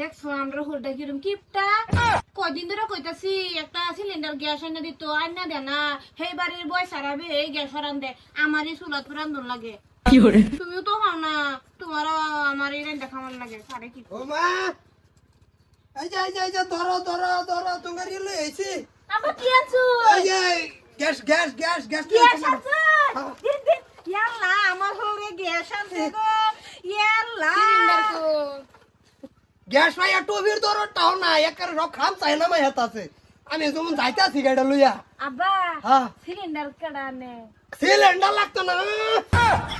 দেখছ আমরা হোলটা কিরম কিপটা? কদিন ধরে কইতাছি একটা সিলিন্ডার গ্যাস এনে দিত দে না। সেই বাড়ির বয় সারাবে এই গ্যাস রান দে আমারই চুলাত রান্ধন লাগে। তুমিও তো হও না তোমার আমার এই রান্না খাওয়ার লাগে সারে কি? ও মা! এই যে এই যে এই যে ধরো ধরো ধরো তোমার ইয়ে এসি। আবার কি আছো এই যে gas gas gas gas gas আছে দিন দিন ইয়াল্লা আমার হরে গ্যাস আছে গো ইয়াল্লা সিলিন্ডার তো গ্যাস ভাই ভিড় ধরো টাও না একের সব খাম চাই না মাই হাতাছে? আমি যেমন যাইতে গাড়িটা লইয়া। আব্বা হ্যাঁ সিলিন্ডার কেডা নে সিলিন্ডার লাগতো না।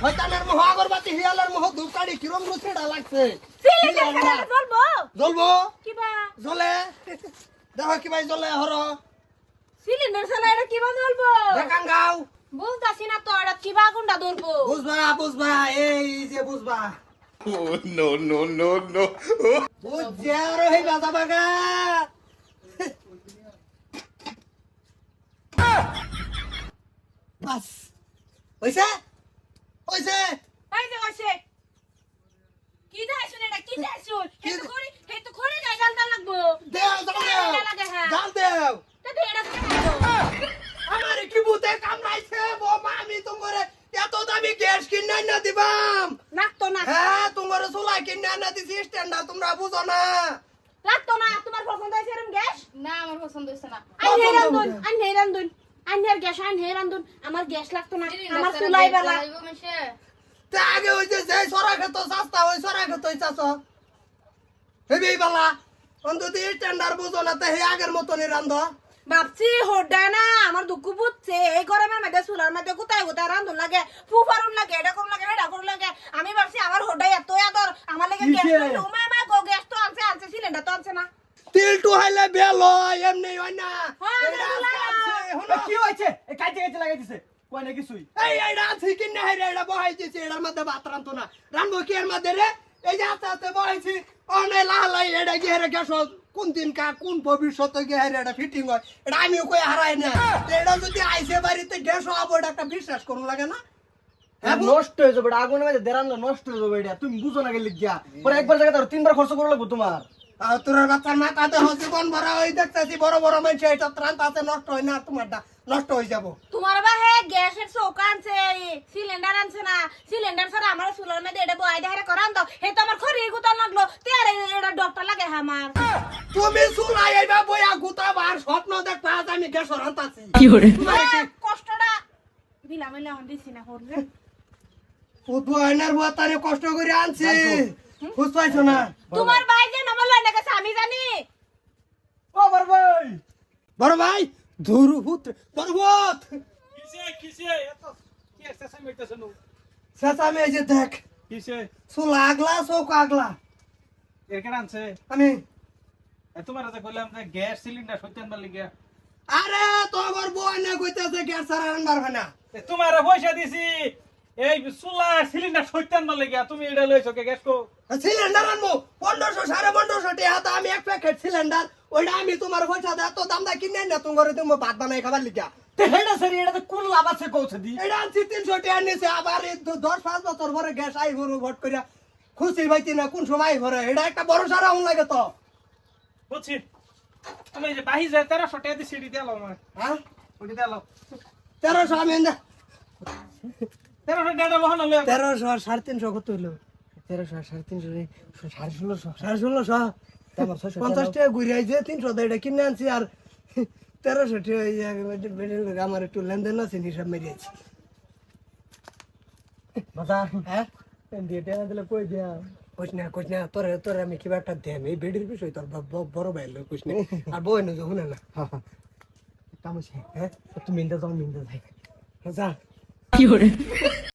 শয়তানের মোহ আগরবাতি হিয়ালের মোহ ধূপকাঠি কিরম রুচিটা লাগছে? সিলিন্ডার কেডা বলব জ্বলবো? কিবা? জ্বলে? দেখো কি ভাই জ্বলে হর। সিলিন্ডার ছাড়া এটা কিবা বলব দেখান গাও। বুঝতাছি না তো এটা কিবা গুন্ডা ধরবো? বুঝবা বুঝবা এই যে বুঝবা। No, no, no, no. বুঝছে আর এই বাজা বাগা। বাস। হইছে? হইছে এই যে আছে কি দাইছুন এটা কি দাইছুন কি হে তো করে হে তো করে যাই জানতা লাগবো দেও জাল দেও লাগে হ্যাঁ জাল দেও তো এটা খাইছো আমার কি বুতে কামড়াইছে বৌমা আমি তোমার এত দামি গ্যাস কিনে না দিবাম লাগতো না হ্যাঁ তোমার চুলা কিনে না দিছি স্ট্যান্ডা তোমরা বুঝো না লাগতো না তোমার পছন্দ হয়েছে এরকম গ্যাস না আমার পছন্দ না রান্ধুন গ্যাস রান্ধুন আমার গ্যাস লাগতো না আমার চুলাই বেলা তে আগে ওই যে যে সরা খেত সস্তা ওই সরা খেত চাষ হেবি বালা অন্তত স্ট্যান্ডার বুঝো না তে হে আগের মতনই রান্ধ ভাবছি হোডা না আমার দুঃখ বুঝছে। এই গরমের মধ্যে চুলার মধ্যে কোথায় কোথায় রান্ধুন লাগে ফুফারুন লাগে এটা করুন লাগে এটা করুন লাগে। আমি ভাবছি আমার হোডাই এত আদর। আমার লাগে গ্যাস তো আনছে আনছে সিলিন্ডার তো আনছে না। তিল টু হাইলে বেল এমনি হয় না। হলো। কি হয়েছে? এই কাইতে কাইতে লাগাই দিছে কয় না কিছুই। এই এইটা আছে কি না রে এটা বহাই দিছি এটার মধ্যে ভাত রান্ধতো না। রান্ধবো কি এর মধ্যে রে? এই যে আস্তে আস্তে বহাইছি অনেক লাহালাই এটা গিয়ে রে গ্যাস কোন দিন কা কোন ভবিষ্যতে গিয়ে এটা ফিটিং হয়? এটা আমিও কই হারাই না তো এটা যদি আইসে বাড়িতে গ্যাস হব এটা একটা বিশ্বাস করুন লাগে না? হ্যাঁ, নষ্ট হয়ে যাবে আগুনের মধ্যে দেরানলো নষ্ট হয়ে যাবে এটা। তুমি বুঝো না গেলে গিয়া। পরে একবার জায়গা ধরো তিনবার খরচ করে লাগবো তোমার। আর তোর বাচ্চার মাথাতে হচ্ছে কোন বড় ওই দেখতেছি বড় বড় মানুষ এটা ত্রাণ তাতে নষ্ট হয় না তোমারটা নষ্ট হয়ে যাব। তোমার বা হে গ্যাসের চৌকা আনছে সিলিন্ডার আনছে না। সিলিন্ডার ছাড়া আমার চুলার মধ্যে এটা বয় দেখারে করান তো হে তো আমার খড়ি লাগল। তে আর এটা হ্যাঁ আমার। তুমি চুলাই এইবা বইয়া গুতাবার স্বপ্ন দেখতে আজ আমি গ্যাস রান্তাছি হ্যাঁ, কষ্টটা বিলামিলে হন দিছি না হরবে ফুটবো আয়নার বাতারে কষ্ট করে আনছি। পাইছো না? তোমার ভাই যে নম্বর লয় না গেছে আমি জানি। ও বার ভাই। বড় ভাই ধুরু পুত্র পর্বত। কিসে কিসে? এত কি এক্সারসাইজ হইতাছে নো? শেষা আমি এই যে দেখ। কিসে? চুল আগলা চৌক আগলা। আনছে। আমি। তোমার যে কইলাম যে গ্যাস সিলিন্ডার সত্যি আনবার লিগা। আরে তোমার বই না কইতাছে গ্যাস সারা রান্নার হয় না। এ তোমার পয়সা দিছি। এই চুলা সিলিন্ডার সত্যি আনবার লিগা তুমি এটা লইছো কে গ্যাস কো? সিলিন্ডার আনব। পনেরোশো সাড়ে পনেরোশো টাকা তো আমি এক প্যাকেট সিলিন্ডার। ওইটা আমি তোমার পয়সা দেয় তো দাম দা কিনে না তোমার তুমি ভাত বানাই খাবার লিখা তে হেডা সরি এটা তো কোন লাভ আছে কৌছে দি এটা আনছি তিনশো টাকা নিছে আবার এই দু- দশ পাঁচ বছর পরে গ্যাস আই ভরু ভট করিয়া খুশি পাইছি না কোন সময় ভরে এটা একটা বড় সারা হন লাগে তো। বুঝছি। তুমি এই যে বাহি যায় তেরোশো টাকা দিয়ে সিঁড়ি দিয়ে আমার হ্যাঁ? ওটি দিয়ে তেরোশো আমি এনে- তেরোশো টাকা লহন লই তেরোশো আর সাড়ে তিনশো কত হইল তেরোশো আর সাড়ে তিনশো সাড়ে ষোলোশো। সাড়ে ষোলোশো? পঞ্চাশ টাকা ঘুরে আইছে তিনশো এটা কিনে আনছি আর তেরোশো টাকা আমার একটু লেনদেন আছে হিসাব মেরিয়েছি হ্যাঁ? দিয়ে টেনা দিলে কই দিয়া? কোচ না কোচ না তোর তোর আমি কিবা একটা দেম এই বেডির বিষয় তোর বড় ভাই লোক কোচ না। আর বই না শুনে না। কামছে হ্যাঁ? তুমি মিন্দা যাও মিন্দা যাই যা।